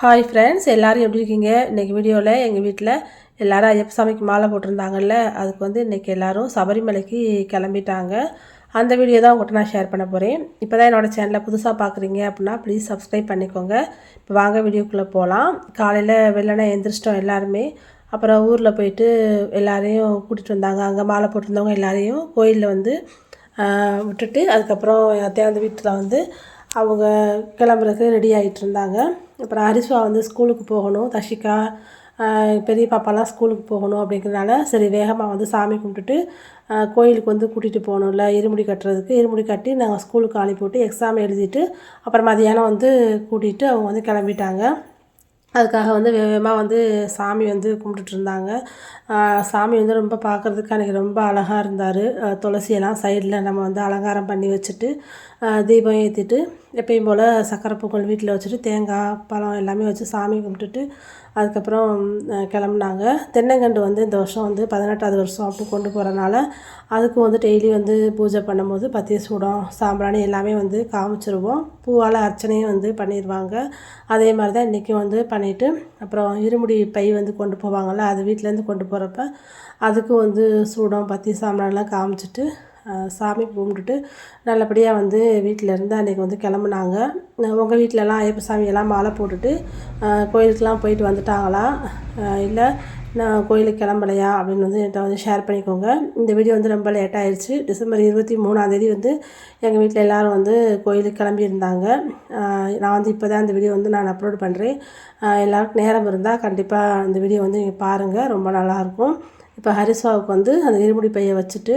Hi friends எல்லோரும் எப்படி இருக்கீங்க? இன்றைக்கி வீடியோவில் எங்கள் வீட்டில் எல்லோரும் ஐயப்ப சாமிக்கு மாலை போட்டிருந்தாங்கல்ல அதுக்கு வந்து இன்றைக்கி எல்லோரும் சபரிமலைக்கு கிளம்பிட்டாங்க. அந்த வீடியோ தான் உங்கள்கிட்ட நான் ஷேர் பண்ண போகிறேன் இப்போ தான் என்னோடய சேனலை புதுசாக பார்க்குறீங்க அப்படின்னா ப்ளீஸ் சப்ஸ்கிரைப் பண்ணிக்கோங்க. இப்போ வாங்க வீடியோக்குள்ளே போகலாம் காலையில் வெள்ளனை எந்திரிச்சிட்டோம் எல்லாருமே. அப்புறம் ஊரில் போயிட்டு எல்லாரையும் கூட்டிகிட்டு வந்தாங்க. அங்கே மாலை போட்டிருந்தவங்க எல்லாரையும் கோயிலில் வந்து விட்டுட்டு அதுக்கப்புறம் அத்தையாந்த வீட்டில் வந்து அவங்க கிளம்புறதுக்கு ரெடி ஆகிட்டு இருந்தாங்க. அப்புறம் ஹரிஸ்வா வந்து ஸ்கூலுக்கு போகணும். தஷிகா பெரிய பாப்பாலாம் ஸ்கூலுக்கு போகணும் அப்படிங்கிறனால சரி வேகமாக வந்து சாமி கும்பிட்டுட்டு கோயிலுக்கு வந்து கூட்டிகிட்டு போகணும்ல இருமுடி கட்டுறதுக்கு. இருமுடி கட்டி நாங்கள் ஸ்கூலுக்கு அனுப்பிவிட்டு எக்ஸாம் எழுதிட்டு அப்புறம் மதியானம் வந்து கூட்டிகிட்டு அவங்க வந்து கிளம்பிட்டாங்க. அதுக்காக வந்து வேகமாக வந்து சாமி வந்து கும்பிட்டுட்டு இருந்தாங்க சாமி வந்து ரொம்ப பார்க்குறதுக்கு அன்றைக்கி ரொம்ப அழகாக இருந்தார். துளசியெல்லாம் சைடில் நம்ம வந்து அலங்காரம் பண்ணி வச்சுட்டு தீபம் ஏற்றிட்டு எப்பயும் போல் சக்கரை பொங்கல் வீட்டில் வச்சுட்டு தேங்காய் பழம் எல்லாமே வச்சு சாமி கும்பிட்டுட்டு அதுக்கப்புறம் கிளம்புனாங்க. தென்னங்கண்டு வந்து இந்த வருஷம் வந்து பதினெட்டாவது வருஷம் அப்படி கொண்டு போகிறனால அதுக்கு வந்து டெய்லி வந்து பூஜை பண்ணும்போது பத்திய சூடம் சாம்பிராணி எல்லாமே வந்து காமிச்சிருவோம். பூவால் அர்ச்சனையும் வந்து பண்ணிடுவாங்க அதே மாதிரி தான் இன்றைக்கும் வந்து பண்ணிவிட்டு அப்புறம் இருமுடி பை வந்து கொண்டு போவாங்கள்ல அது வீட்டிலேருந்து கொண்டு போகிறப்ப அதுக்கும் வந்து சூடம் பத்தி சாம்பிராணிலாம் காமிச்சிட்டு சாமி கும்பிட்டுட்டு நல்லபடியாக வந்து வீட்டில் இருந்து அன்றைக்கி வந்து கிளம்புனாங்க. உங்கள் வீட்டிலலாம் ஐயப்ப சாமியெல்லாம் மாலை போட்டுட்டு கோயிலுக்கெலாம் போயிட்டு வந்துட்டாங்களா? இல்லை நான் கோயிலுக்கு கிளம்பலையா? அப்படின்னு வந்து என்கிட்ட வந்து ஷேர் பண்ணிக்கோங்க. இந்த வீடியோ வந்து ரொம்ப லேட் ஆயிடுச்சு டிசம்பர் இருபத்தி மூணாந்தேதி வந்து எங்கள் வீட்டில் எல்லோரும் வந்து கோயிலுக்கு கிளம்பியிருந்தாங்க. நான் வந்து இப்போ தான் இந்த வீடியோ வந்து நான் அப்லோட் பண்ணுறேன் எல்லாருக்கும் நேரம் இருந்தால் கண்டிப்பாக இந்த வீடியோ வந்து நீங்கள் பாருங்கள் ரொம்ப நல்லாயிருக்கும் இப்போ ஹரிசாவுக்கு வந்து அந்த இருமுடி பையை வச்சுட்டு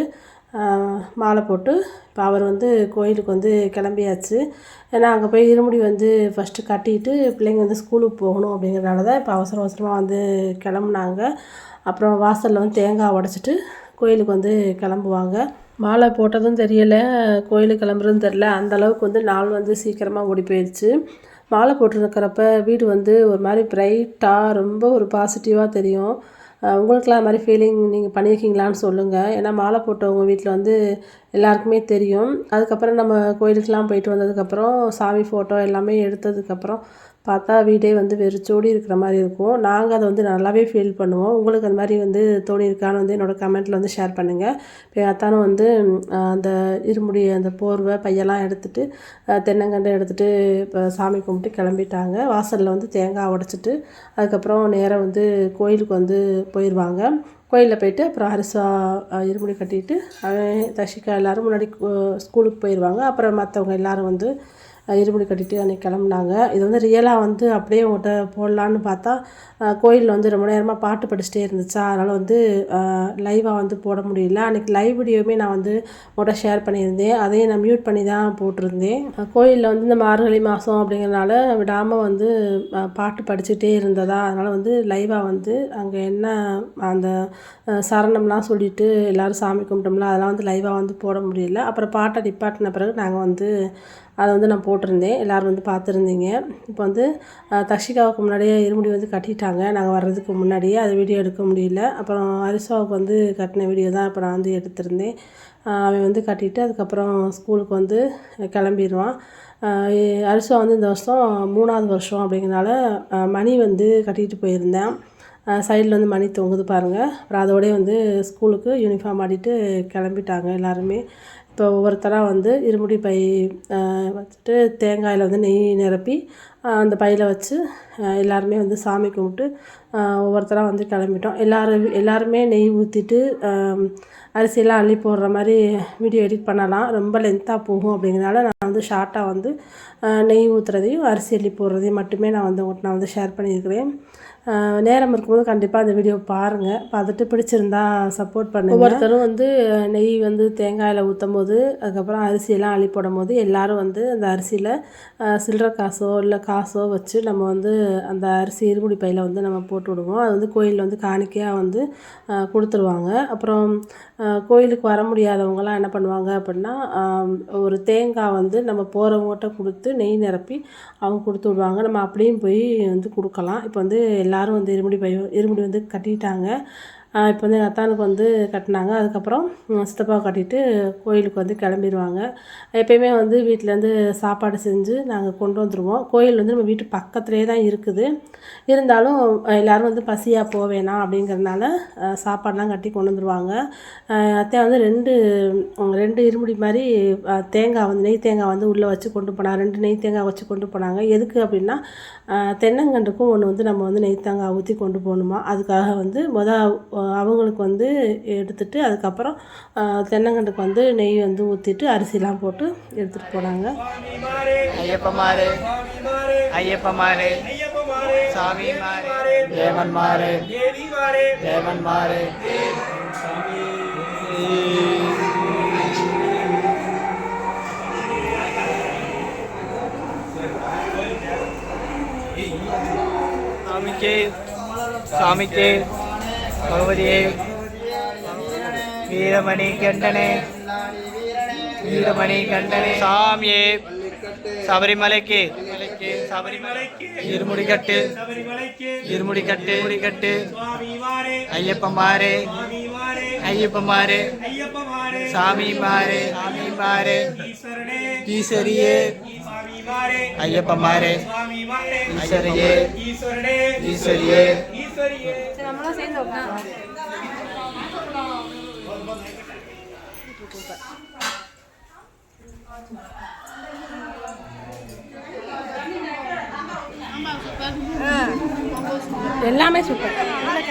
மாலை போட்டு இப்போ அவர் வந்து கோயிலுக்கு வந்து கிளம்பியாச்சு. ஏன்னா அங்கே போய் இருமுடி வந்து ஃபஸ்ட்டு கட்டிட்டு பிள்ளைங்க வந்து ஸ்கூலுக்கு போகணும் அப்படிங்கிறனால தான் இப்போ அவசர அவசரமாக வந்து கிளம்புனாங்க. அப்புறம் வாசலில் வந்து தேங்காய் உடச்சிட்டு கோயிலுக்கு வந்து கிளம்புவாங்க. மாலை போட்டதும் தெரியலை கோயிலுக்கு கிளம்புறதும் தெரில அந்த அளவுக்கு வந்து நாள் வந்து சீக்கிரமாக ஓடி போயிடுச்சு மாலை போட்டுருக்கிறப்ப வீடு வந்து ஒரு மாதிரி பிரைட்டாக ரொம்ப ஒரு பாசிட்டிவாக தெரியும். அஹ் உங்களுக்கெல்லாம் அது மாதிரி ஃபீலிங் நீங்கள் பண்ணியிருக்கீங்களான்னு சொல்லுங்கள் ஏன்னா மாலை போட்டவங்க வீட்டில் வந்து எல்லாருக்குமே தெரியும். அதுக்கப்புறம் நம்ம கோயிலுக்கெலாம் போயிட்டு வந்ததுக்கப்புறம் சாமி ஃபோட்டோ எல்லாமே எடுத்ததுக்கப்புறம் பார்த்தா வீடே வந்து வெறிச்சோடி இருக்கிற மாதிரி இருக்கும். நாங்கள் அதை வந்து நல்லாவே ஃபீல் பண்ணுவோம். உங்களுக்கு அந்த மாதிரி வந்து தோணி இருக்கான்னு வந்து என்னோடய கமெண்ட்டில் வந்து ஷேர் பண்ணுங்கள் இப்போ அத்தானும் வந்து அந்த இருமுடி அந்த போர்வை பையெல்லாம் எடுத்துட்டு தென்னங்கண்டை எடுத்துகிட்டு இப்போ சாமி கும்பிட்டு கிளம்பிட்டாங்க. வாசலில் வந்து தேங்காய் உடச்சிட்டு அதுக்கப்புறம் நேராக வந்து கோயிலுக்கு வந்து போயிடுவாங்க கோயிலில் போயிட்டு அப்புறம் அரிசா இருமுடி கட்டிட்டு அவன் தஷிகா எல்லோரும் முன்னாடி ஸ்கூலுக்கு போயிடுவாங்க அப்புறம் மற்றவங்க எல்லாரும் வந்து இருமுடி கட்டிட்டு அன்றைக்கி கிளம்புனாங்க. இது வந்து ரியலாக வந்து அப்படியே உங்கள்கிட்ட போடலான்னு பார்த்தா கோயிலில் வந்து ரொம்ப நேரமாக பாட்டு படிச்சுட்டே இருந்துச்சா. அதனால் வந்து லைவாக வந்து போட முடியல. அன்றைக்கி லைவ் வீடியோவுமே நான் வந்து உங்கள்கிட்ட ஷேர் பண்ணியிருந்தேன். அதையும் நான் மியூட் பண்ணி தான் போட்டிருந்தேன். கோயிலில் வந்து இந்த மார்கழி மாதம் அப்படிங்கிறனால விடாமல் வந்து பாட்டு படிச்சுட்டே இருந்ததா. அதனால் வந்து லைவாக வந்து அங்கே என்ன அந்த சரணம்லாம் சொல்லிட்டு எல்லோரும் சாமி கும்பிட்டோம்ல அதெல்லாம் வந்து லைவாக வந்து போட முடியல. அப்புறம் பாட்டை நிப்பாட்டின பிறகு நாங்கள் வந்து அதை வந்து நான் போட்டிருந்தேன். எல்லோரும் வந்து பார்த்துருந்தீங்க. இப்போ வந்து தக்ஷிகாவுக்கு முன்னாடியே இருமுடி வந்து கட்டிட்டாங்க. நாங்கள் வர்றதுக்கு முன்னாடியே அது வீடியோ எடுக்க முடியல. அப்புறம் அரிசாவுக்கு வந்து கட்டின வீடியோ தான் இப்போ நான் வந்து எடுத்திருந்தேன். அவன் வந்து கட்டிட்டு அதுக்கப்புறம் ஸ்கூலுக்கு வந்து கிளம்பிடுவான். அரிசா வந்து இந்த வருஷம் மூணாவது வருஷம் அப்படிங்கிறனால மணி வந்து கட்டிட்டு போயிருந்தேன். சைடில் வந்து மணி தொங்குது பாருங்கள் அப்புறம் அதோடய வந்து ஸ்கூலுக்கு யூனிஃபார்ம் ஆடிட்டு கிளம்பிட்டாங்க எல்லாருமே. இப்போ ஒவ்வொருத்தராக வந்து இருமுடி பை வச்சுட்டு தேங்காயில் வந்து நெய் நிரப்பி அந்த பையில் வச்சு எல்லாருமே வந்து சாமி கும்பிட்டு ஒவ்வொருத்தராக வந்து கிளம்பிட்டோம். எல்லாரும் எல்லாருமே நெய் ஊற்றிட்டு அரிசியெல்லாம் அள்ளி போடுற மாதிரி வீடியோ எடிட் பண்ணலாம். ரொம்ப லென்த்தாக போகும் அப்படிங்கிறனால நான் வந்து ஷார்ட்டாக வந்து நெய் ஊற்றுறதையும் அரிசி அள்ளி போடுறதையும் மட்டுமே நான் வந்து நான் வந்து ஷேர் பண்ணியிருக்கிறேன். நேரம் இருக்கும்போது கண்டிப்பாக அந்த வீடியோ பாருங்கள் பார்த்துட்டு பிடிச்சிருந்தா சப்போர்ட் பண்ணுங்கள் ஒவ்வொருத்தரும் வந்து நெய் வந்து தேங்காயில் ஊற்றும் போது அதுக்கப்புறம் அரிசியெல்லாம் அள்ளி போடும் போது எல்லோரும் வந்து அந்த அரிசியில் சில்லற காசோ இல்லை காசோ வச்சு நம்ம வந்து அந்த அரிசி இருமுடி பையில் வந்து நம்ம போட்டு விடுவோம். அது வந்து கோயிலில் வந்து காணிக்கையாக வந்து கொடுத்துருவாங்க. அப்புறம் கோயிலுக்கு வர முடியாதவங்கலாம் என்ன பண்ணுவாங்க அப்படின்னா ஒரு தேங்காய் வந்து நம்ம போகிறவங்ககிட்ட கொடுத்து நெய் நிரப்பி அவங்க கொடுத்து விடுவாங்க. நம்ம அப்படியும் போய் வந்து கொடுக்கலாம். இப்போ வந்து எல்லா எல்லாரும் வந்து இருமுடி பை இருமுடி வந்து கட்டிட்டாங்க. இப்போ வந்து எங்கள் அத்தானுக்கு வந்து கட்டினாங்க. அதுக்கப்புறம் சித்தப்பாவை சித்தப்பா கட்டிட்டு கோயிலுக்கு வந்து கிளம்பிடுவாங்க எப்பயுமே வந்து வீட்டிலேருந்து சாப்பாடு செஞ்சு நாங்கள் கொண்டு வந்துடுவோம் கோயில் வந்து நம்ம வீட்டு பக்கத்துலேயே தான் இருக்குது. இருந்தாலும் எல்லோரும் வந்து பசியாக போவேணாம் அப்படிங்கிறதுனால சாப்பாடெலாம் கட்டி கொண்டு வந்துடுவாங்க அத்தை வந்து ரெண்டு ரெண்டு இருமுடி மாதிரி தேங்காய் வந்து நெய் தேங்காய் வந்து உள்ளே வச்சு கொண்டு போனாங்க ரெண்டு நெய் தேங்காய் வச்சு கொண்டு போனாங்க. எதுக்கு அப்படின்னா தென்னங்கன்றுக்கும் ஒன்று வந்து நம்ம வந்து நெய் தேங்காய் ஊற்றி கொண்டு போகணுமா? அதுக்காக வந்து மொதல் அவங்களுக்கு வந்து எடுத்துகிட்டு அதுக்கப்புறம் தென்னங்கண்டுக்கு வந்து நெய் வந்து ஊற்றிட்டு அரிசிலாம் போட்டு எடுத்துகிட்டு போனாங்க. ஐயப்பமாரு ஐயப்பமாரு சாமி தேவன்மாரு தேவன்மாரு. தேவன் சாமிக்கு சாமிக்கு. பகவதியே வீரமணி கண்டனே. வீரமணி கண்டனே. சாமியே சபரிமலைக்கு. சபரிமலைக்கு. இருமுடிக்கட்டு. இருமுடிக்கட்டு. முடிக்கட்டு ஐயப்பமாரே ஐயப்பமாரே சாமி மாரே சாமி மாரே ஈஸ்வரியே. ஐயப்பமாரே ஈஸ்வரியே. ஈஸ்வரியே. ஈஸ்வரியே. எல்லாரும் சேர்ந்து எல்லாமே சூப்பர் நானே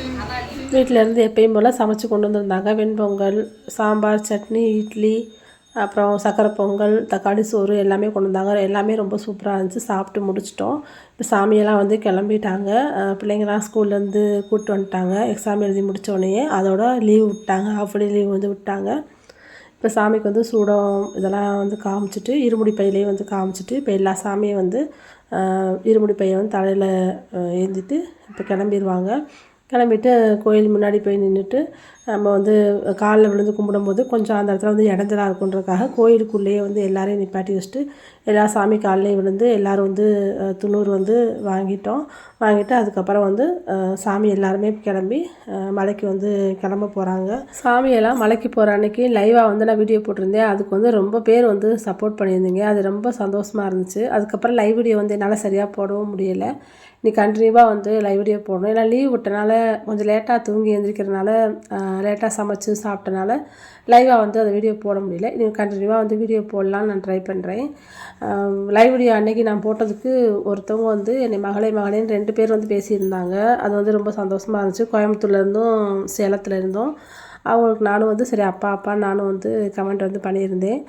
இருந்து எப்பயும் போல் சமைச்சு கொண்டு வந்திருந்தாங்க. வெண்பொங்கல் சாம்பார் சட்னி இட்லி அப்புறம் சக்கரை பொங்கல் தக்காளி சோறு எல்லாமே கொண்டு வந்தாங்க. எல்லாமே ரொம்ப சூப்பராக இருந்துச்சு. சாப்பிட்டு முடிச்சிட்டோம். இப்போ சாமியெல்லாம் வந்து கிளம்பிட்டாங்க. அஹ் பிள்ளைங்கலாம் ஸ்கூல்லேருந்து கூப்பிட்டு வந்துட்டாங்க. எக்ஸாம் எழுதி முடிச்ச உடனே அதோட லீவ் விட்டாங்க. ஹாஃப் டே லீவ் வந்து விட்டாங்க. இப்போ சாமிக்கு வந்து சூடம் இதெல்லாம் வந்து காமிச்சிட்டு இருமுடி பையிலேயே வந்து காமிச்சிட்டு இப்போ எல்லா சாமியும் வந்து இருமுடி பையை வந்து தலையில் ஏந்திட்டு இப்போ கிளம்பிடுவாங்க கிளம்பிட்டு கோயில் முன்னாடி போய் நின்றுட்டு நம்ம வந்து காலில் விழுந்து கும்பிடும்போது கொஞ்சம் அந்த இடத்துல வந்து இடஞ்சலாக இருக்குன்றதுக்காக கோயிலுக்குள்ளேயே வந்து எல்லாரையும் நிப்பாட்டி வச்சுட்டு எல்லா சாமி காலிலையும் விழுந்து எல்லோரும் வந்து அஹ், வந்து வாங்கிட்டோம். வாங்கிட்டு அதுக்கப்புறம் வந்து சாமி எல்லாருமே கிளம்பி மலைக்கு வந்து கிளம்ப போகிறாங்க சாமியெல்லாம் மலைக்கு போகிற அன்னைக்கு லைவாக வந்து நான் வீடியோ போட்டிருந்தேன். அதுக்கு வந்து ரொம்ப பேர் வந்து சப்போர்ட் பண்ணியிருந்தீங்க. அது ரொம்ப சந்தோஷமாக இருந்துச்சு. அதுக்கப்புறம் லைவ் வீடியோ வந்து என்னால் சரியாக போடவும் முடியலை. நீ கண்டினியூவாக வந்து லைவ் வீடியோ போடணும். ஏன்னா லீவ் விட்டனால கொஞ்சம் லேட்டாக தூங்கி எழுந்திரிக்கிறனால லேட்டாக சமைச்சு சாப்பிட்டனால லைவாக வந்து அந்த வீடியோ போட முடியல. நீ கண்டினியூவாக வந்து வீடியோ போடலான்னு நான் ட்ரை பண்ணுறேன் லைவ் வீடியோ அன்னைக்கு நான் போட்டதுக்கு ஒருத்தவங்க வந்து என்னை மகளே மகளேன்னு ரெண்டு பேர் வந்து பேசியிருந்தாங்க. அது வந்து ரொம்ப சந்தோஷமாக இருந்துச்சு. கோயம்புத்தூர்லேருந்தும் சேலத்துலேருந்தும் அவங்களுக்கு நானும் வந்து சரி அப்பா அப்பா நானும் வந்து கமெண்ட் வந்து பண்ணியிருந்தேன்.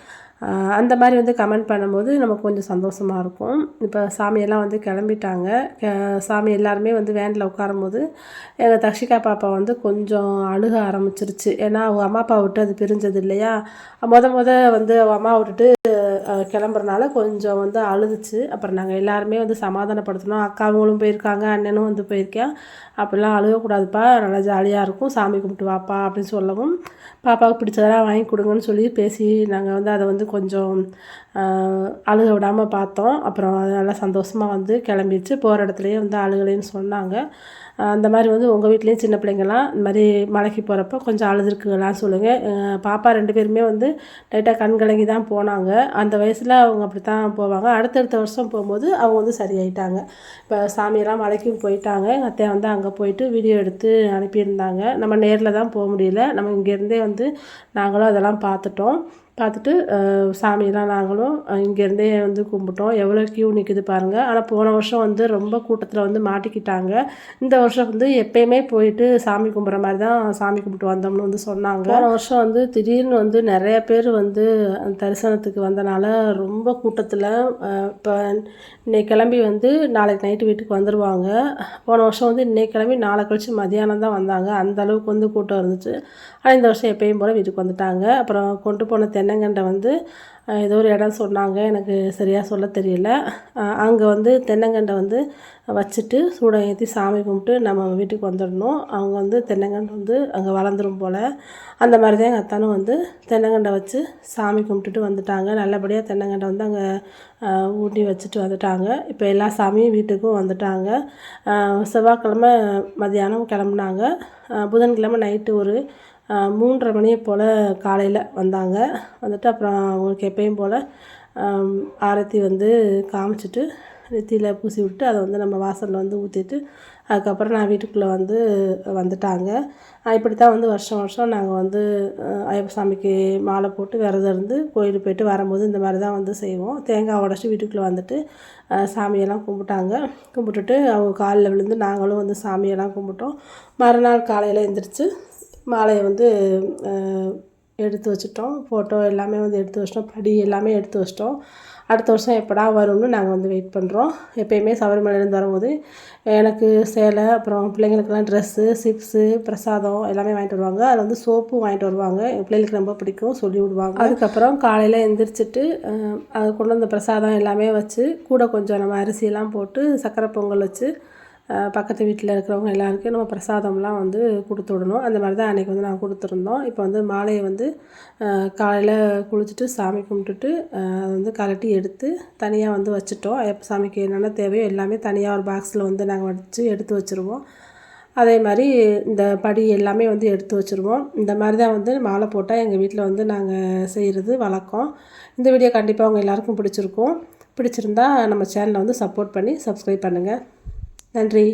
அந்த மாதிரி வந்து கமெண்ட் பண்ணும்போது நமக்கு கொஞ்சம் சந்தோஷமாக இருக்கும். இப்போ சாமியெல்லாம் வந்து கிளம்பிட்டாங்க. க- சாமி எல்லாருமே வந்து வேனில் உட்காரும்போது எங்கள் தக்ஷிகா பாப்பா வந்து கொஞ்சம் அழுக ஆரம்பிச்சிருச்சு. ஏன்னா அவங்க அம்மா அப்பா விட்டு அது பிரிஞ்சது இல்லையா? முத முத வந்து அவங்க அம்மா விட்டுட்டு கிளம்புறனால கொஞ்சம் வந்து அழுதுச்சு. அப்புறம் நாங்கள் எல்லாருமே வந்து சமாதானப்படுத்தினோம் அக்காவங்களும் போயிருக்காங்க அண்ணனும் வந்து போயிருக்கேன். அப்படிலாம் அழுகக்கூடாதுப்பா. நல்லா ஜாலியாக இருக்கும். சாமி கும்பிட்டு வாப்பா அப்படின்னு சொல்லவும் பாப்பாவுக்கு பிடிச்சதெல்லாம் வாங்கி கொடுங்கன்னு சொல்லி பேசி நாங்கள் வந்து அதை வந்து கொஞ்சம் அழுக விடாமல் பார்த்தோம். அப்புறம் அது நல்லா சந்தோஷமாக வந்து கிளம்பிடுச்சு. போகிற இடத்துலையே வந்து அழுகலைன்னு சொன்னாங்க. அந்த மாதிரி வந்து உங்கள் வீட்லேயும் சின்ன பிள்ளைங்களாம் இந்த மாதிரி மலைக்கு போகிறப்ப கொஞ்சம் அழுதுருக்குங்களான்னு சொல்லுங்கள் பாப்பா ரெண்டு பேருமே வந்து லைட்டாக கண் கலங்கி தான் போனாங்க. அந்த வயசில் அவங்க அப்படி தான் போவாங்க. அடுத்தடுத்த வருஷம் போகும்போது அவங்க வந்து சரியாயிட்டாங்க. இப்போ சாமியெல்லாம் மலைக்கும் போயிட்டாங்க. எங்கள் அத்தையா வந்து அங்கே போயிட்டு வீடியோ எடுத்து அனுப்பியிருந்தாங்க. நம்ம நேரில் தான் போக முடியல. நம்ம இங்கேருந்தே வந்து நாங்களும் அதெல்லாம் பார்த்துட்டோம். பார்த்துட்டு சாமியெல்லாம் நாங்களும் இங்கேருந்தே வந்து கும்பிட்டோம். எவ்வளோ கியூ நிற்குது பாருங்கள் ஆனால் போன வருஷம் வந்து ரொம்ப கூட்டத்தில் வந்து மாட்டிக்கிட்டாங்க. இந்த வருஷம் வந்து எப்பயுமே போயிட்டு சாமி கும்பிட்ற மாதிரி தான் சாமி கும்பிட்டு வந்தோம்னு வந்து சொன்னாங்க. போன வருஷம் வந்து திடீர்னு வந்து நிறைய பேர் வந்து அந்த தரிசனத்துக்கு வந்தனால ரொம்ப கூட்டத்தில் இப்போ இன்னைக்கு கிளம்பி வந்து நாளைக்கு நைட்டு வீட்டுக்கு வந்துடுவாங்க போன வருஷம் வந்து இன்னைக்கு கிளம்பி நாளை கழித்து மதியானம் தான் வந்தாங்க. அந்த அளவுக்கு வந்து கூட்டம் இருந்துச்சு. ஆனால் இந்த வருஷம் எப்பயும் போல் வீட்டுக்கு வந்துட்டாங்க. அப்புறம் கொண்டு போன தென்னை தென்னங்கண்டை வந்து ஏதோ ஒரு இடம் சொன்னாங்க. எனக்கு சரியாக சொல்ல தெரியல. அங்கே வந்து தென்னங்கண்டை வந்து வச்சுட்டு சூடம் ஏற்றி சாமி கும்பிட்டு நம்ம வீட்டுக்கு வந்துடணும். அவங்க வந்து தென்னங்கன்று வந்து அங்கே வளர்ந்துரும் போல். அந்த மாதிரி தான் எங்கள் அத்தானும் வந்து தென்னங்கண்டை வச்சு சாமி கும்பிட்டுட்டு வந்துட்டாங்க. நல்லபடியாக தென்னங்கண்டை வந்து அங்கே ஊட்டி வச்சுட்டு வந்துட்டாங்க. இப்போ எல்லா சாமியும் வீட்டுக்கும் வந்துட்டாங்க. செவ்வாய்க்கிழமை மதியானம் கிளம்புனாங்க. புதன்கிழமை நைட்டு ஒரு மூன்றரை மணியை போல் காலையில் வந்தாங்க. வந்துட்டு அப்புறம் அவங்களுக்கு எப்பயும் போல் ஆரத்தி வந்து காமிச்சிட்டு நெத்தியில் பூசி விட்டு அதை வந்து நம்ம வாசலில் வந்து ஊற்றிட்டு அதுக்கப்புறம் நான் வீட்டுக்குள்ளே வந்து வந்துட்டாங்க. இப்படி தான் வந்து வருஷம் வருஷம் நாங்கள் வந்து ஐயப்ப சாமிக்கு மாலை போட்டு விரதம் இருந்து கோயிலுக்கு போயிட்டு வரும்போது இந்த மாதிரி தான் வந்து செய்வோம். தேங்காய் உடச்சி வீட்டுக்குள்ளே வந்துட்டு சாமியெல்லாம் கும்பிட்டாங்க. கும்பிட்டுட்டு அவங்க காலில் விழுந்து நாங்களும் வந்து சாமியெல்லாம் கும்பிட்டோம். மறுநாள் காலையில் எழுந்திரிச்சு மாலையை வந்து எடுத்து வச்சுட்டோம். ஃபோட்டோ எல்லாமே வந்து எடுத்து வச்சிட்டோம். படி எல்லாமே எடுத்து வச்சிட்டோம். அடுத்த வருஷம் எப்படா வரும்னு நாங்கள் வந்து வெயிட் பண்ணுறோம் எப்பயுமே சபரிமலையிலேருந்து வரும்போது எனக்கு சேலை அப்புறம் பிள்ளைங்களுக்கெல்லாம் ட்ரெஸ்ஸு சிப்ஸு பிரசாதம் எல்லாமே வாங்கிட்டு வருவாங்க. அதில் வந்து சோப்பும் வாங்கிட்டு வருவாங்க. எங்கள் பிள்ளைங்களுக்கு ரொம்ப பிடிக்கும். சொல்லி விடுவாங்க. அதுக்கப்புறம் காலையில் எந்திரிச்சிட்டு அது கொண்டு வந்த பிரசாதம் எல்லாமே வச்சு கூட கொஞ்சம் நம்ம அரிசியெல்லாம் போட்டு சக்கரை பொங்கல் வச்சு பக்கத்து வீட்டில் இருக்கிறவங்க எல்லாருக்கும் நம்ம பிரசாதம்லாம் வந்து கொடுத்து விடணும். அந்த மாதிரி தான் அன்றைக்கி வந்து நாங்கள் கொடுத்துருந்தோம். இப்போ வந்து மாலையை வந்து காலையில் குளிச்சுட்டு சாமி கும்பிட்டுட்டு அதை வந்து கலட்டி எடுத்து தனியாக வந்து வச்சுட்டோம். எப்போ சாமிக்கு என்னென்ன தேவையோ எல்லாமே தனியாக ஒரு பாக்ஸில் வந்து நாங்கள் வச்சு எடுத்து வச்சுருவோம். அதே மாதிரி இந்த படி எல்லாமே வந்து எடுத்து வச்சுருவோம். இந்த மாதிரி தான் வந்து மாலை போட்டால் எங்கள் வீட்டில் வந்து நாங்கள் செய்கிறது வழக்கம். இந்த வீடியோ கண்டிப்பாக உங்கள் எல்லாருக்கும் பிடிச்சிருக்கும். பிடிச்சிருந்தா நம்ம சேனலை வந்து சப்போர்ட் பண்ணி சப்ஸ்கிரைப் பண்ணுங்கள் நன்றி.